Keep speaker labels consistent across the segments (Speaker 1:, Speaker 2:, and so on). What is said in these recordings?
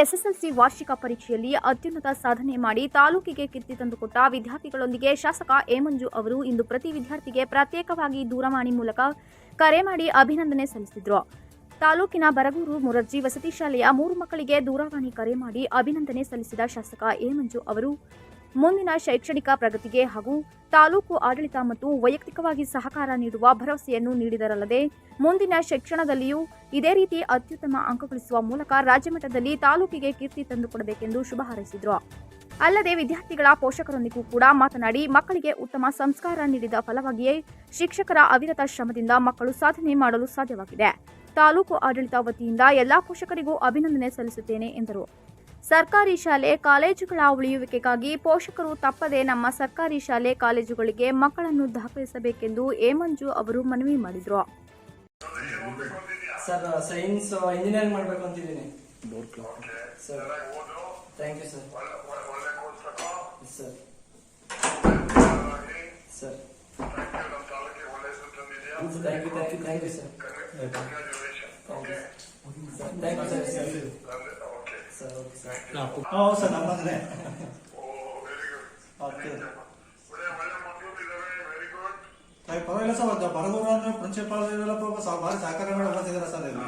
Speaker 1: SSLC ವಾರ್ಷಿಕ ಪರೀಕ್ಷೆಯಲ್ಲಿ ಅತ್ಯುನ್ನತ ಸಾಧನೆ ಮಾಡಿ ತಾಲೂಕಿಗೆ ಕೀರ್ತಿ ತಂದುಕೊಟ್ಟ ವಿದ್ಯಾರ್ಥಿಗಳೊಂದಿಗೆ ಶಾಸಕ ಏಮಂಜು ಅವರು ಇಂದು ಪ್ರತಿ ವಿದ್ಯಾರ್ಥಿಗೆ ಪ್ರತ್ಯೇಕವಾಗಿ ದೂರವಾಣಿ ಮೂಲಕ ಕರೆ ಮಾಡಿ ಅಭಿನಂದನೆ ಸಲ್ಲಿಸಿದರು. ತಾಲೂಕಿನ ಬರಗೂರು ಮುರರ್ಜಿ ವಸತಿ ಶಾಲೆಯ ಮೂರು ಮಕ್ಕಳಿಗೆ ದೂರವಾಣಿ ಕರೆ ಮಾಡಿ ಅಭಿನಂದನೆ ಸಲ್ಲಿಸಿದ ಶಾಸಕ ಏಮಂಜು ಅವರು ಮುಂದಿನ ಶೈಕ್ಷಣಿಕ ಪ್ರಗತಿಗೆ ಹಾಗೂ ತಾಲೂಕು ಆಡಳಿತ ಮತ್ತು ವೈಯಕ್ತಿಕವಾಗಿ ಸಹಕಾರ ನೀಡುವ ಭರವಸೆಯನ್ನು ನೀಡಿದರಲ್ಲದೆ ಮುಂದಿನ ಶಿಕ್ಷಣದಲ್ಲಿಯೂ ಇದೇ ರೀತಿ ಅತ್ಯುತ್ತಮ ಅಂಕ ಗಳಿಸುವ ಮೂಲಕ ರಾಜ್ಯಮಟ್ಟದಲ್ಲಿ ತಾಲೂಕಿಗೆ ಕೀರ್ತಿ ತಂದುಕೊಡಬೇಕೆಂದು ಶುಭ ಹಾರೈಸಿದರು. ಅಲ್ಲದೆ ವಿದ್ಯಾರ್ಥಿಗಳ ಪೋಷಕರೊಂದಿಗೂ ಕೂಡ ಮಾತನಾಡಿ ಮಕ್ಕಳಿಗೆ ಉತ್ತಮ ಸಂಸ್ಕಾರ ನೀಡಿದ ಫಲವಾಗಿಯೇ ಶಿಕ್ಷಕರ ಅವಿರತ ಶ್ರಮದಿಂದ ಮಕ್ಕಳು ಸಾಧನೆ ಮಾಡಲು ಸಾಧ್ಯವಾಗಿದೆ. ತಾಲೂಕು ಆಡಳಿತ ವತಿಯಿಂದ ಎಲ್ಲಾ ಪೋಷಕರಿಗೂ ಅಭಿನಂದನೆ ಸಲ್ಲಿಸುತ್ತೇನೆ ಎಂದರು. ಸರ್ಕಾರಿ ಶಾಲೆ ಕಾಲೇಜುಗಳ ಉಳಿಯುವಿಕೆಗಾಗಿ ಪೋಷಕರು ತಪ್ಪದೆ ನಮ್ಮ ಸರ್ಕಾರಿ ಶಾಲೆ ಕಾಲೇಜುಗಳಿಗೆ ಮಕ್ಕಳನ್ನು ದಾಖಲಿಸಬೇಕೆಂದು ಹೇಮಂಜು ಮಂಜು ಅವರು ಮನವಿ ಮಾಡಿದರು.
Speaker 2: ಸರ್ ಸೈನ್ಸ್ ಮಾಡಬೇಕು sir thank you sir sir sir thank you thank you thank you sir thank you sir thank you sir sir okay sir
Speaker 3: ಹೌದು ಸರ್ ನಮ್ಮ ಮಗನೇ ಓಕೆ ಸರ್ ಪರವಾಗಿಲ್ಲ ಸರ್ ಅದು ಬರಗೂರು ಅಂದ್ರೆ ಪ್ರಿನ್ಸಿಪಾಲ್ ಇದೆಲ್ಲ ಪಾಪ ಸಾ- ಭಾರಿ ಸಹಕಾರ ಮಾಡಿ ಓದಿದಾರೆ ಸರ್ ಇಲ್ಲಿ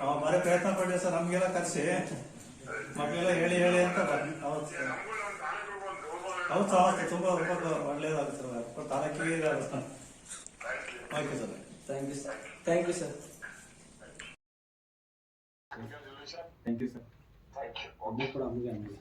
Speaker 3: ಅವ ಭಾರಿ ಪ್ರಯತ್ನ ಪಡಿ ಸರ್ ನಮಗೆಲ್ಲ ಕರೆಸಿ ಮಕ್ಕಳೆಲ್ಲ ಹೇಳಿ ಹೇಳಿ ಅಂತ ಬ- ಹೌದು ಸರ್ ಹೌದು ಸರ್ ಹೌದು ತುಂಬಾ ತುಂಬ ಒಳ್ಳೇದಾಗುತ್ತೆ ಸರ್ ತಾಲೂಕಿಗೆ ಇದಾಗುತ್ತೆ okay sir
Speaker 2: thank you sir thank you sir
Speaker 4: thank you sir ಒಬ್ಬರು ಕೂಡ ಹಂಗೆ